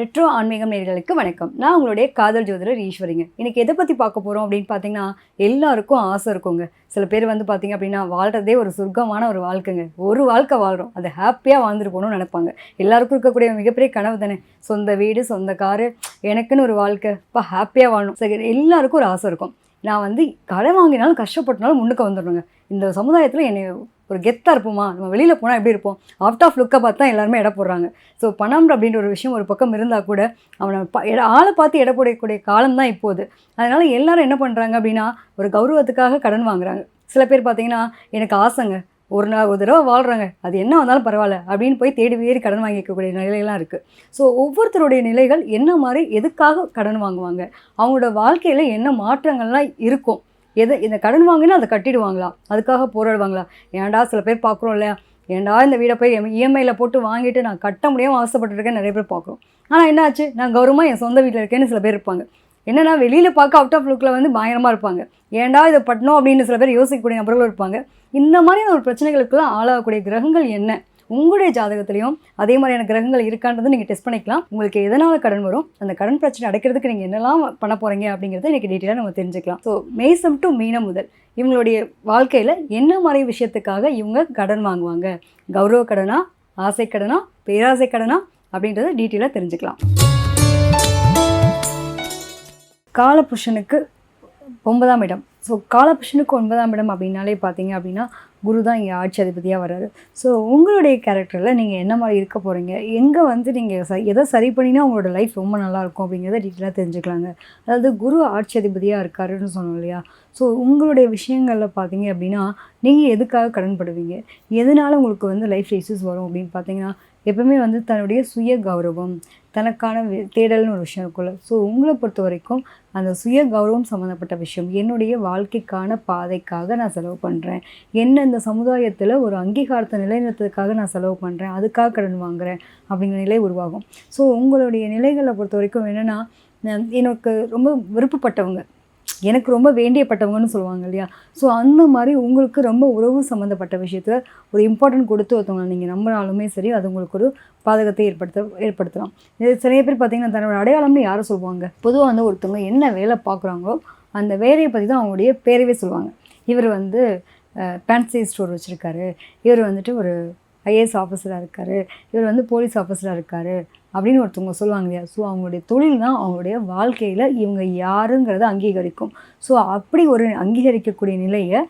Retro ஆன்மீகம் நேர்களுக்கு வணக்கம். நான் உங்களுடைய காதல் ஜோதிடர் ஈஸ்வரிங்க. இன்றைக்கி எதை பற்றி பார்க்க போகிறோம் அப்படின்னு பார்த்தீங்கன்னா எல்லாருக்கும் ஆசை இருக்குங்க. சில பேர் வந்து பார்த்தீங்க அப்படின்னா வாழ்கிறதே ஒரு சொர்க்கமான ஒரு வாழ்க்கைங்க. ஒரு வாழ்க்கை வாழ்கிறோம் அதை ஹாப்பியாக வாழ்ந்துட்டு போகணும்னு நினைப்பாங்க. எல்லாருக்கும் இருக்கக்கூடிய மிகப்பெரிய கனவு தானே? சொந்த வீடு சொந்த காரு எனக்குன்னு ஒரு வாழ்க்கை. இப்போ ஹாப்பியாக வாழணும். சரி எல்லாருக்கும் ஒரு ஆசை இருக்கும். நான் வந்து கடன் வாங்கினாலும் கஷ்டப்பட்டனாலும் முன்னுக்கு வந்துடணுங்க. இந்த சமுதாயத்தில் என்னை ஒரு கெத்தாக இருப்போமா? நம்ம வெளியில் போனால் எப்படி இருப்போம்? அவுட் ஆஃப் லுக்கை பார்த்து தான் எல்லாருமே எடை போடுறாங்க. ஸோ பணம் அப்படின்ற ஒரு விஷயம் ஒரு பக்கம் இருந்தால் கூட அவனை ப எட ஆளை பார்த்து எடை போடக்கூடிய காலம் தான் இப்போது. அதனால் எல்லோரும் என்ன பண்ணுறாங்க அப்படின்னா ஒரு கௌரவத்துக்காக கடன் வாங்குறாங்க. சில பேர் பார்த்தீங்கன்னா எனக்கு ஆசைங்க. ஒரு நாள் ஒரு தடவை வாழ்கிறாங்க அது என்ன வந்தாலும் பரவாயில்ல அப்படின்னு போய் தேடி வேறு கடன் வாங்கிக்கக்கூடிய நிலையெல்லாம் இருக்குது ஸோ ஒவ்வொருத்தருடைய நிலைகள் என்ன மாதிரி எதுக்காக கடன் வாங்குவாங்க? அவங்களோட வாழ்க்கையில் என்ன மாற்றங்கள்லாம் இருக்கும்? எதை இந்த கடன் வாங்கினா அதை கட்டிடுவாங்களா அதுக்காக போராடுவாங்களா ஏன்டா சில பேர் பார்க்குறோம் இல்லையா? ஏன்டா இந்த வீடை போய் இஎம்ஐயில் போட்டு வாங்கிட்டு நான் கட்ட முடியாமல் அவசரப்பட்டுருக்கேன் நிறைய பேர் பார்க்குறோம். ஆனால் என்னாச்சு நான் கௌரவமாக என் சொந்த வீட்டில் இருக்கேன்னு சில பேர் இருப்பாங்க. என்னென்னா வெளியில் பார்க்க அவுட் ஆஃப் லுக்கில் வந்து பயங்கரமாக இருப்பாங்க. ஏன்டா இதை பட்டணும் அப்படின்னு சில பேர் யோசிக்கக்கூடிய நபர்களும் இருப்பாங்க. இந்த மாதிரியான ஒரு பிரச்சனைகளுக்குலாம் ஆளாகக்கூடிய கிரகங்கள் என்ன? உங்களுடைய ஜாதகத்திலையும் அதே மாதிரியான கிரகங்கள் இருக்கான்றது நீங்கள் டெஸ்ட் பண்ணிக்கலாம். உங்களுக்கு எதனால் கடன் வரும் அந்த கடன் பிரச்சனை அடைக்கிறதுக்கு நீங்கள் என்னெல்லாம் பண்ண போகிறீங்க அப்படிங்கிறத இன்றைக்கி டீட்டெயிலாக நம்ம தெரிஞ்சுக்கலாம். ஸோ மேசம் டு மீனம் முதல். இவங்களுடைய வாழ்க்கையில் என்ன மாதிரி விஷயத்துக்காக இவங்க கடன் வாங்குவாங்க? கௌரவ கடனா ஆசை கடனா பேராசை கடனா அப்படின்றத டீட்டெயிலாக தெரிஞ்சுக்கலாம். காலபுருஷனுக்கு ஒன்பதாம் இடம். ஸோ காலபுருஷனுக்கு ஒன்பதாம் இடம் அப்படின்னாலே பார்த்தீங்க அப்படின்னா குரு தான் இங்கே ஆட்சி அதிபதியாக வர்றாரு. ஸோ உங்களுடைய கேரக்டரில் நீங்கள் என்ன மாதிரி இருக்க போகிறீங்க எங்கே வந்து நீங்கள் ச எதை சரி பண்ணினா உங்களோட லைஃப் ரொம்ப நல்லாயிருக்கும் அப்படிங்கிறத டீட்டெயிலாக தெரிஞ்சுக்கலாங்க. அதாவது குரு ஆட்சி அதிபதியாக இருக்காருன்னு சொன்னோம் இல்லையா? ஸோ உங்களுடைய விஷயங்களில் பார்த்தீங்க அப்படின்னா நீங்கள் எதுக்காக கடன்படுவீங்க? எதனால் உங்களுக்கு வந்து லைஃப் இஷ்யூஸ் வரும் அப்படின்னு பார்த்தீங்கன்னா எப்பவுமே வந்து தன்னுடைய சுய கௌரவம் தனக்கான தேடல்னு ஒரு விஷயம் இருக்குள்ள ஸோ உங்களை பொறுத்த வரைக்கும் அந்த சுய கௌரவம் சம்மந்தப்பட்ட விஷயம் என்னுடைய வாழ்க்கைக்கான பாதைக்காக நான் செலவு பண்ணுறேன் என்ன இந்த சமுதாயத்தில் ஒரு அங்கீகாரத்தை நிலைநிறுத்துறதுக்காக நான் செலவு பண்ணுறேன் அதுக்காக கடன் வாங்குகிறேன் அப்படிங்கிற நிலை உருவாகும். ஸோ உங்களுடைய நிலைகளை பொறுத்த வரைக்கும் என்னென்னா எனக்கு ரொம்ப விருப்பப்பட்டவங்க. எனக்கு ரொம்ப வேண்டியப்பட்டவங்கன்னு சொல்லுவாங்க இல்லையா? ஸோ அந்த மாதிரி உங்களுக்கு ரொம்ப உறவு சம்மந்தப்பட்ட விஷயத்தில் ஒரு இம்பார்ட்டன்ட் கொடுத்து ஒருத்தவங்களை நீங்கள் நம்பினாலுமே சரி அது உங்களுக்கு ஒரு பாதகத்தை ஏற்படுத்த ஏற்படுத்தலாம். இது நிறைய பேர் பார்த்தீங்கன்னா தன்னோட அடையாளம்னு யாரும் சொல்லுவாங்க? பொதுவாக வந்து ஒருத்தவங்க என்ன வேலை பார்க்குறாங்களோ அந்த வேலையை பற்றி தான் அவங்களுடைய பேரவே சொல்லுவாங்க. இவர் வந்து பேன்சி ஸ்டோர் வச்சுருக்காரு. இவர் வந்துட்டு ஒரு ஐஏஎஸ் ஆஃபீஸராக இருக்கார் இவர் வந்து போலீஸ் ஆஃபீஸராக இருக்கார் அப்படின்னு ஒருத்தவங்க சொல்லுவாங்க இல்லையா? ஸோ அவங்களுடைய தொழில் தான் அவங்களுடைய வாழ்க்கையில் இவங்க யாருங்கிறத அங்கீகரிக்கும். ஸோ அப்படி ஒரு அங்கீகரிக்கக்கூடிய நிலையை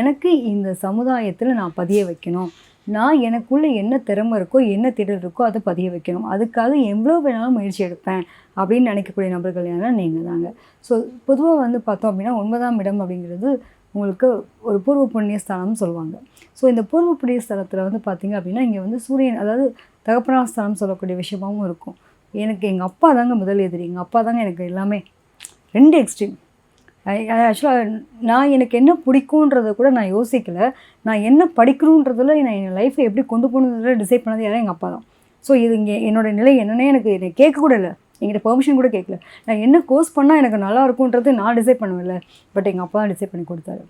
எனக்கு இந்த சமுதாயத்தில் நான் பதிய வைக்கணும். நான் எனக்குள்ளே என்ன திறமை இருக்கோ என்ன திடல் இருக்கோ அதை பதிய வைக்கணும். அதுக்காக எவ்வளோ வேணாலும் முயற்சி எடுப்பேன் அப்படின்னு நினைக்கக்கூடிய நபர்கள் யாரா நீங்கள் தாங்க ஸோ பொதுவாக வந்து பார்த்தோம் அப்படின்னா ஒன்பதாம் இடம் அப்படிங்கிறது உங்களுக்கு ஒரு பூர்வ புண்ணிய ஸ்தானம்னு சொல்லுவாங்க. ஸோ இந்த பூர்வ புண்ணிய ஸ்தலத்தில் வந்து பார்த்திங்க அப்படின்னா இங்கே வந்து சூரியன் அதாவது தகப்பனாஸ்தானம்னு ஸ்தானம் சொல்லக்கூடிய விஷயமாகவும் இருக்கும். எனக்கு எங்கள் அப்பா தாங்க முதல் எதிரி. எங்கள் அப்பா தாங்க எனக்கு எல்லாமே. ரெண்டு எக்ஸ்ட்ரீம் ஆக்சுவலாக நான் எனக்கு என்ன பிடிக்குன்றத கூட நான் யோசிக்கல. நான் என்ன படிக்கணுன்றதில் நான் என் லைஃப்பை எப்படி கொண்டு போகணுன்றதில் டிசைட் பண்ணது யாரும் எங்கள் அப்பா தான். ஸோ இது இங்கே என்னோட நிலை என்னென்னே எனக்கு என்னை கேட்க கூட இல்லை. என்கிட்ட பெர்மிஷன் கூட கேட்கல நான் என்ன கோர்ஸ் பண்ணால் எனக்கு நல்லா இருக்கும்ன்றது நான் டிசைட் பண்ணுவேன்ல. பட் எங்கள் அப்பா தான் டிசைட் பண்ணி கொடுத்தாரு.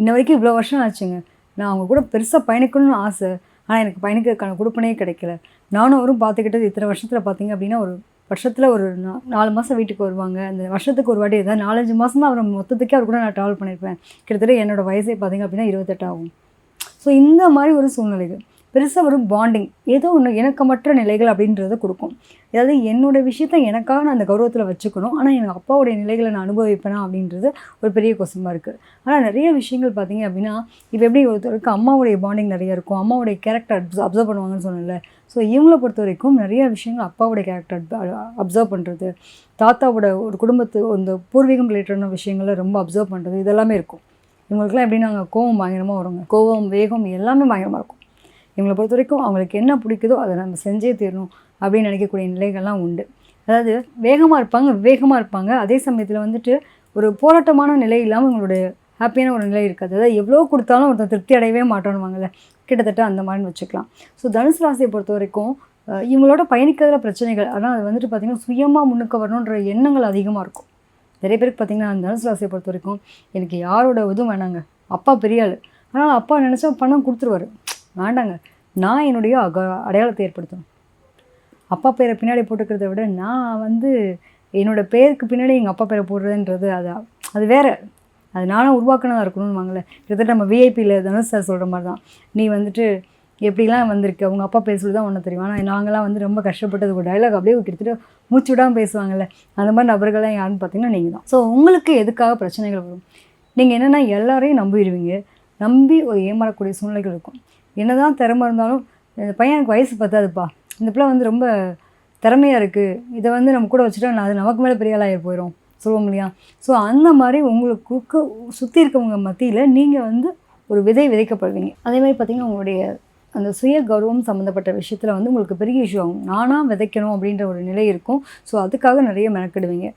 இன்ன வரைக்கும் இவ்வளோ வருஷம் ஆச்சுங்க. நான் அவங்க கூட பெருசாக பயணிக்கணும்னு ஆசை. ஆனால் எனக்கு பயணிக்கிறதுக்கான கொடுப்பனே கிடைக்கல. நானும் அவரும் பார்த்துக்கிட்டது இத்தனை வருஷத்தில் பார்த்தீங்க அப்படின்னா ஒரு வருஷத்தில் ஒரு நாலு மாதம் வீட்டுக்கு வருவாங்க. அந்த வருஷத்துக்கு ஒரு வாட்டி ஏதாவது நாலஞ்சு மாதம் தான் அவர் மொத்தத்துக்கே அவர் கூட நான் ட்ராவல் பண்ணியிருப்பேன் கிட்டத்தட்ட என்னோடய வயசே பார்த்தீங்க அப்படின்னா இருபத்தெட்டு ஆகும். ஸோ இந்த மாதிரி ஒரு சூழ்நிலைகள். பெருசாக ஒரு பாண்டிங் ஏதோ ஒன்று இணக்கமற்ற நிலைகள் அப்படின்றத கொடுக்கும். அதாவது என்னோட விஷயத்த எனக்காக நான் அந்த கௌரவத்தில் வச்சுக்கணும். ஆனால் எங்கள் அப்பாவுடைய நிலைகளை நான் அனுபவிப்பேனா அப்படின்றது ஒரு பெரிய கொசமாக இருக்குது ஆனால் நிறைய விஷயங்கள் பார்த்தீங்க அப்படின்னா இப்போ எப்படி ஒருத்தருக்கு அம்மாவுடைய பாண்டிங் நிறைய இருக்கும். அம்மாவுடைய கேரக்டர் அப்சர்வ் பண்ணுவாங்கன்னு சொன்னேன்ல. ஸோ இவங்களை பொறுத்த வரைக்கும் நிறைய விஷயங்கள் அப்பாவுடைய கேரக்டர் அப்சர்வ் பண்ணுறது தாத்தாவோட ஒரு குடும்பத்து இந்த பூர்வீகம் ரிலேட்டடான விஷயங்களை ரொம்ப அப்சர்வ் பண்ணுறது இதெல்லாமே இருக்கும். இவங்களுக்குலாம் எப்படி நாங்கள் கோவம் பயங்கரமாக வருங்க. கோவம் வேகம் எல்லாமே பயங்கரமாக இருக்கும். இவங்களை பொறுத்த வரைக்கும் அவங்களுக்கு என்ன பிடிக்குதோ அதை நம்ம செஞ்சே தீரணும் அப்படின்னு நினைக்கக்கூடிய நிலைகள்லாம் உண்டு. அதாவது வேகமாக இருப்பாங்க விவேகமாக இருப்பாங்க. அதே சமயத்தில் வந்துட்டு ஒரு போராட்டமான நிலை இல்லாமல் இவங்களுடைய ஹாப்பியான ஒரு நிலை இருக்காது. அதாவது எவ்வளோ கொடுத்தாலும் ஒருத்தர் திருப்தி அடையவே மாட்டோம்வாங்கல்ல கிட்டத்தட்ட அந்த மாதிரின்னு வச்சுக்கலாம். ஸோ தனுசு ராசியை பொறுத்த வரைக்கும் இவங்களோட பயணிக்கிறதுல பிரச்சனைகள் ஆனால் அது வந்துட்டு பார்த்திங்கன்னா சுயமாக முன்னுக்கு வரணுன்ற எண்ணங்கள் அதிகமாக இருக்கும். நிறைய பேருக்கு பார்த்திங்கன்னா அந்த தனுசு ராசியை பொறுத்த வரைக்கும் எனக்கு யாரோட இதுவும் வேணாங்க. அப்பா பெரிய ஆள். ஆனால் அப்பா நினச்சா பணம் கொடுத்துருவாரு. வேண்டாங்க. நான் என்னுடைய அக அடையாளத்தை ஏற்படுத்தணும். அப்பா பேரை பின்னாடி போட்டுக்கிறத விட நான் வந்து என்னோட பேருக்கு பின்னாடி எங்கள் அப்பா பேரை போடுறதுன்றது அது அது வேற. அது நானும் உருவாக்கினதாக இருக்கணும்னு வாங்கல. கிட்டத்தட்ட நம்ம விஐபியில் தனுஷ் சார் சொல்கிற மாதிரி தான் நீ வந்துட்டு எப்படிலாம் வந்திருக்கு? அவங்க அப்பா பேசுறது தான் ஒன்று தெரியும். ஆனால் நாங்களாம் வந்து ரொம்ப கஷ்டப்பட்டது ஒரு டைலாக் அப்படியே கிட்டத்தட்ட மூச்சு விடாமல் பேசுவாங்கல்ல. அந்த மாதிரி நபர்கள்லாம் யாருன்னு பார்த்தீங்கன்னா நீங்கள் தான் ஸோ உங்களுக்கு எதுக்காக பிரச்சனைகள் வரும்? நீங்கள் என்னென்னா எல்லாரையும் நம்பிடுவீங்க. நம்பி ஒரு ஏமாறக்கூடிய சூழ்நிலைகள் இருக்கும். என்னதான் திறமை இருந்தாலும் இந்த பையன் எனக்கு வயசு பத்தாதுப்பா. இந்த பிள்ளை வந்து ரொம்ப திறமையாக இருக்குது இதை வந்து நம்ம கூட வச்சுட்டா அது நமக்கு மேலே பெரிய ஆளாகி போயிடும் சொல்லுவோம் இல்லையா? ஸோ அந்த மாதிரி உங்களுக்கு சுற்றி இருக்கவங்க மத்தியில் நீங்கள் வந்து ஒரு விதை விதைக்கப்படுவீங்க. அதே மாதிரி பார்த்திங்கன்னா உங்களுடைய அந்த சுய கௌரவம் சம்மந்தப்பட்ட விஷயத்தில் வந்து உங்களுக்கு பெரிய இஷ்யூ ஆகும். நானாக விதைக்கணும் அப்படின்ற ஒரு நிலை இருக்கும். ஸோ அதுக்காக நிறைய மெனக்கிடுவீங்க.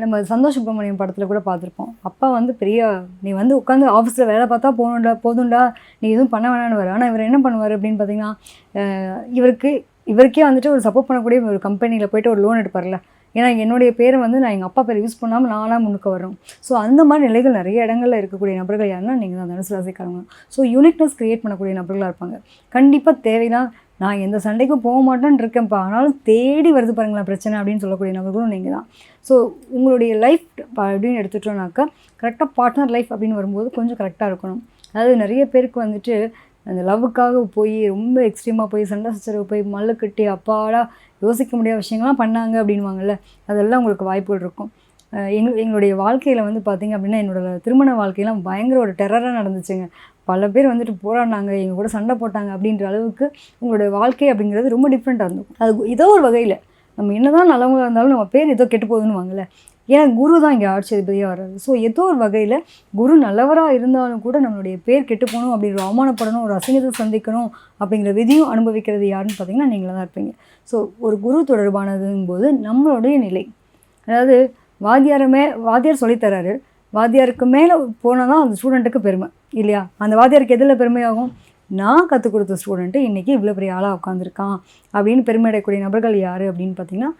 நம்ம சந்தோஷ் சுப்ரமணியம் படத்தில் கூட பார்த்துருப்போம். அப்பா வந்து பெரிய நீ வந்து உட்காந்து ஆஃபீஸில் வேலை பார்த்தா போகணுண்டா போதும்டா நீ எதுவும் பண்ண வேணான்னு வர ஆனால் இவர் என்ன பண்ணுவார் அப்படின்னு பார்த்தீங்கன்னா இவருக்கு இவருக்கே வந்துட்டு ஒரு சப்போர்ட் பண்ணக்கூடிய ஒரு கம்பெனியில் போயிட்டு ஒரு லோன் எடுப்பார்ல ஏன்னா என்னுடைய பேரை வந்து நான் எங்கள் அப்பா பேர் யூஸ் பண்ணாமல் நானாக முன்னுக்கு வரோம் ஸோ அந்த மாதிரி நிலைகள் நிறைய இடங்களில் இருக்கக்கூடிய நபர்கள் யாருன்னா நீங்கள் தான் தனுசு ராசிக்காரங்க. ஸோ யூனிக்னஸ் க்ரியேட் பண்ணக்கூடிய நபர்களாக இருப்பாங்க. கண்டிப்பாக தேவைன்னா நான் எந்த சண்டைக்கும் போக மாட்டேன்னு இருக்கேன்ப்பா. ஆனாலும் தேடி வருது பாருங்களேன் பிரச்சனை அப்படின்னு சொல்லக்கூடிய நபர்களும் நீங்கள் தான் ஸோ உங்களுடைய லைஃப் அப்படின்னு எடுத்துட்டோம்னாக்கா கரெக்டாக பார்ட்னர் லைஃப் அப்படின்னு வரும்போது கொஞ்சம் கரெக்டாக இருக்கணும். அதாவது நிறைய பேருக்கு வந்துட்டு அந்த லவ்வுக்காக போய் ரொம்ப எக்ஸ்ட்ரீமாக போய் சண்டை சச்சரவு போய் மல்லு கட்டி அப்பாடா யோசிக்க முடியாத விஷயங்கள்லாம் பண்ணாங்க அப்படின்வாங்கல்ல அதெல்லாம் உங்களுக்கு வாய்ப்புகள் இருக்கும். எங்களுடைய வாழ்க்கையில் வந்து பார்த்திங்க அப்படின்னா என்னோட திருமண வாழ்க்கையெல்லாம் பயங்கர ஒரு டெரராக நடந்துச்சுங்க. பல பேர் வந்துட்டு போராடினாங்க எங்கள் கூட சண்டை போட்டாங்க அப்படின்ற அளவுக்கு உங்களுடைய வாழ்க்கை அப்படிங்கிறது ரொம்ப டிஃப்ரெண்ட்டாக இருந்தோம் அது ஏதோ ஒரு வகையில். நம்ம என்னதான் நல்லவங்களாக இருந்தாலும் நம்ம பேர் ஏதோ கெட்டு போகுதுன்னு வாங்கல. ஏன்னா குரு தான் இங்கே ஆட்சியதிபதியாக வர்றாரு ஸோ ஏதோ ஒரு வகையில் குரு நல்லவராக இருந்தாலும் கூட நம்மளுடைய பேர் கெட்டு போகணும் அப்படிங்கிற அவமானப்படணும் ஒரு அசிங்கத்தை சந்திக்கணும் அப்படிங்கிற விதியும் அனுபவிக்கிறது யாருன்னு பார்த்தீங்கன்னா நீங்களாக தான் இருப்பீங்க. ஸோ ஒரு குரு தொடர்பானதுங்கும் போது நம்மளுடைய நிலை. அதாவது வாத்தியாருமே வாத்தியார் சொல்லித்தராரு வாத்தியாருக்கு மேலே போனால் தான் அந்த ஸ்டூடெண்ட்டுக்கு பெருமை. இல்லையா? அந்த வாத்தியாருக்கு எதில் பெருமையாகும்? நான் கற்றுக் கொடுத்த ஸ்டூடெண்ட்டு இன்றைக்கி இவ்வளோ பெரிய ஆளாக உட்காந்துருக்கான் அப்படின்னு பெருமையடையக்கூடிய நபர்கள் யார் அப்படின்னு பார்த்தீங்கன்னா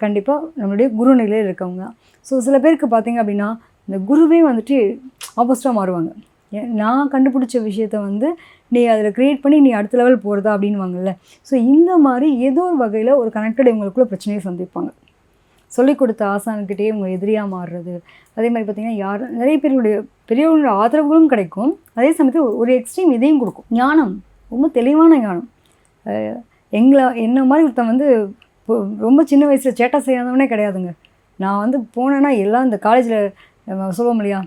கண்டிப்பாக நம்மளுடைய குருநிலையில் இருக்கவங்க தான். ஸோ சில பேருக்கு பார்த்தீங்க அப்படின்னா இந்த குருவே வந்துட்டு ஆப்போசிட்டாக மாறுவாங்க. ஏன் நான் கண்டுபிடிச்ச விஷயத்த வந்து நீ அதில் க்ரியேட் பண்ணி நீ அடுத்த லெவல் போகிறதா அப்படின்வாங்கல்ல ஸோ இந்த மாதிரி ஏதோ ஒரு வகையில் ஒரு கனெக்டட் இவங்களுக்குள்ள பிரச்சனையை சந்திப்பாங்க. சொல்லிக் கொடுத்த ஆசான்கிட்டே உங்கள் எதிரியாக மாறுறது. அதே மாதிரி பார்த்திங்கன்னா யார் நிறைய பேருடைய பெரியவங்களோட ஆதரவுகளும் கிடைக்கும். அதே சமயத்தில் ஒரு- எக்ஸ்ட்ரீம் இதையும் கொடுக்கும். ஞானம். ரொம்ப தெளிவான ஞானம். எங்களை என்ன மாதிரி ஒருத்தன் வந்து ரொம்ப சின்ன வயசில் சேட்டை செய்யாதவனே கிடையாதுங்க. நான் வந்து போனேன்னா எல்லாம் இந்த காலேஜில் சொல்லுவோம் இல்லையா?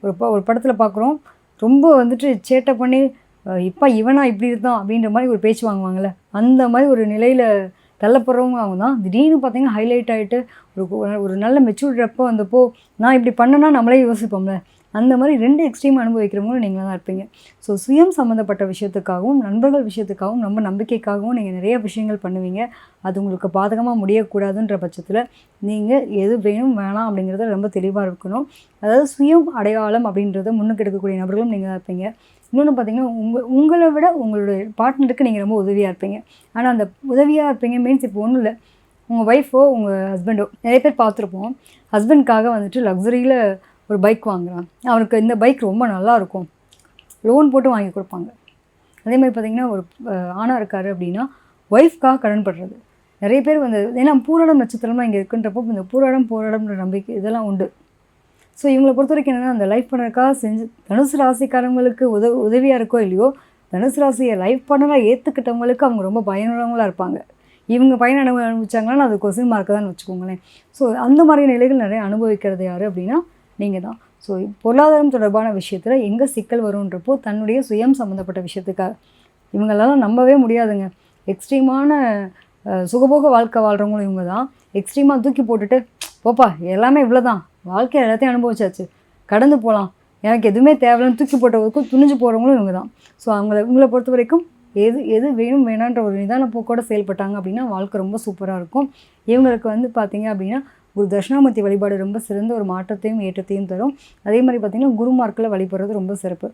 ஒரு ப ஒரு படத்தில் பார்க்குறோம் ரொம்ப வந்துட்டு சேட்டை பண்ணி இப்போ இவனா இப்படி இருந்தான் அப்படின்ற மாதிரி ஒரு பேச்சு வாங்குவாங்கள்ல அந்த மாதிரி ஒரு நிலையில் தள்ளப்படுறவங்க அவங்க தான். திடீர்னு பார்த்தீங்கன்னா ஹைலைட் ஆகிட்டு ஒரு ஒரு நல்ல மெச்சூர்டப்போ வந்தப்போ நான் இப்படி பண்ணேன்னா நம்மளே யோசிப்போம்ல. அந்த மாதிரி ரெண்டு எக்ஸ்ட்ரீம் அனுபவிக்கிறவங்களும் நீங்களாக தான் இருப்பீங்க. ஸோ சுயம் சம்மந்தப்பட்ட விஷயத்துக்காகவும் நண்பர்கள் விஷயத்துக்காகவும் நம்ம நம்பிக்கைக்காகவும் நீங்கள் நிறைய விஷயங்கள் பண்ணுவீங்க. அது உங்களுக்கு பாதகமாக முடியக்கூடாதுன்ற பட்சத்தில் நீங்கள் எது வேணும் வேணாம் அப்படிங்கிறத ரொம்ப தெளிவாக இருக்கணும். அதாவது சுயம் அடையாளம் அப்படின்றத முன்னுக்கு எடுக்கக்கூடிய நபர்களும் நீங்கள் தான் இருப்பீங்க. இன்னொன்று பார்த்தீங்கன்னா உங்கள் உங்களை விட உங்களுடைய பார்ட்னருக்கு நீங்கள் ரொம்ப உதவியாக இருப்பீங்க. ஆனால் அந்த உதவியாக இருப்பீங்க மீன்ஸ் இப்போ ஒன்றும் இல்லை உங்கள் ஒய்ஃபோ உங்கள் ஹஸ்பண்டோ நிறைய பேர் பார்த்துருப்போம் ஹஸ்பண்ட்காக வந்துட்டு லக்ஸரியில் ஒரு பைக் வாங்குறான். அவனுக்கு இந்த பைக் ரொம்ப நல்லா இருக்கும். லோன் போட்டு வாங்கி கொடுப்பாங்க. அதே மாதிரி பார்த்தீங்கன்னா ஒரு ஆணாக இருக்கார் இருக்காரு அப்படின்னா ஒய்ஃப்காக கடன் படுறது. நிறைய பேர் வந்து ஏன்னா பூராடம் நட்சத்திரம்லாம் இங்கே இருக்குன்றப்போ இந்த பூராடம் போராடம்ன்ற நம்பிக்கை இதெல்லாம் உண்டு. ஸோ இவங்களை பொறுத்த வரைக்கும் என்னென்னா அந்த லைஃப் பண்ணறதுக்காக செஞ்சு தனுசு ராசிக்காரங்களுக்கு உத உதவியாக இருக்கோ இல்லையோ தனுசு ராசியை லைஃப் பண்ணலாம் ஏற்றுக்கிட்டவங்களுக்கு அவங்க ரொம்ப பயனுள்ளவங்களாக இருப்பாங்க. இவங்க பயன் அனுப அனுபவிச்சாங்கன்னா அது கொஸ்டின் மார்க்கு தான் வச்சுக்கோங்களேன். ஸோ அந்த மாதிரி நிலைகள் நிறைய அனுபவிக்கிறது யார் அப்படின்னா நீங்கள் தான். ஸோ பொருளாதாரம் தொடர்பான விஷயத்தில் எங்கே சிக்கல் வரும்ன்றப்போ தன்னுடைய சுயம் சம்மந்தப்பட்ட விஷயத்துக்காக இவங்களெல்லாம் நம்பவே முடியாதுங்க. எக்ஸ்ட்ரீமான சுகபோக வாழ்க்கை வாழ்கிறவங்களும் இவங்க தான். எக்ஸ்ட்ரீமாக தூக்கி போட்டுட்டு போப்பா எல்லாமே இவ்வளோ தான் வாழ்க்கை எல்லாத்தையும் அனுபவிச்சாச்சு. கடந்து போகலாம் எனக்கு எதுவுமே தேவையில்லைன்னு தூக்கி போட்டவருக்கும் துணிஞ்சு போகிறவங்களும் இவங்க தான் ஸோ அவங்கள இவங்களை பொறுத்த வரைக்கும் எது எது வேணும் வேணான்ற ஒரு நிதான போக்கோட செயல்பட்டாங்க அப்படின்னா வாழ்க்கை ரொம்ப சூப்பராக இருக்கும். இவங்களுக்கு வந்து பார்த்தீங்க அப்படின்னா குரு தட்சிணாமூர்த்தி வழிபாடு ரொம்ப சிறந்த ஒரு மாற்றத்தையும் ஏற்றத்தையும் தரும். அதே மாதிரி பார்த்திங்கன்னா குருமார்க்கில் வழிபடுறது ரொம்ப சிறப்பு.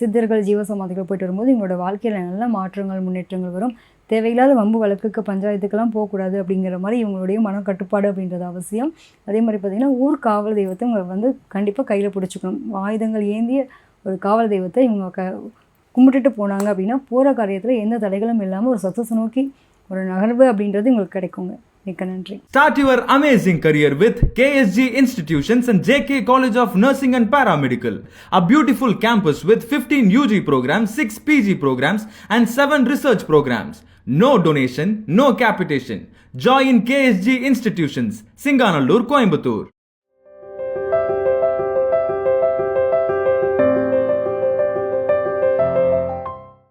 சித்தர்கள் ஜீவசமாதிகள் போயிட்டு வரும்போது எங்களோட வாழ்க்கையில் நல்ல மாற்றங்கள் முன்னேற்றங்கள் வரும். தேவையில்லாத வம்பு வழக்குக்கு பஞ்சாயத்துக்கெல்லாம் போகக்கூடாது அப்படிங்கிற மாதிரி இவங்களுடைய மனக்கட்டுப்பாடு அப்படின்றது அவசியம். அதே மாதிரி பார்த்திங்கன்னா ஊர் காவல் தெய்வத்தை இவங்க வந்து கண்டிப்பாக கையில் பிடிச்சிக்கணும். ஆயுதங்கள் ஏந்திய ஒரு காவல் தெய்வத்தை இவங்க க கும்பிட்டுட்டு போனாங்க அப்படின்னா போகிற காரியத்தில் எந்த தடைகளும் இல்லாமல் ஒரு சக்ஸஸ் நோக்கி ஒரு நகர்வு அப்படின்றது உங்களுக்கு கிடைக்குங்க. மிக்க நன்றி Start your amazing career with KSG Institutions and JK College of Nursing and Paramedical, a beautiful campus with 15 UG programs, 6 PG programs, and 7 research programs. No donation, no capitation. Join KSG Institutions, Singanallur, Coimbatore.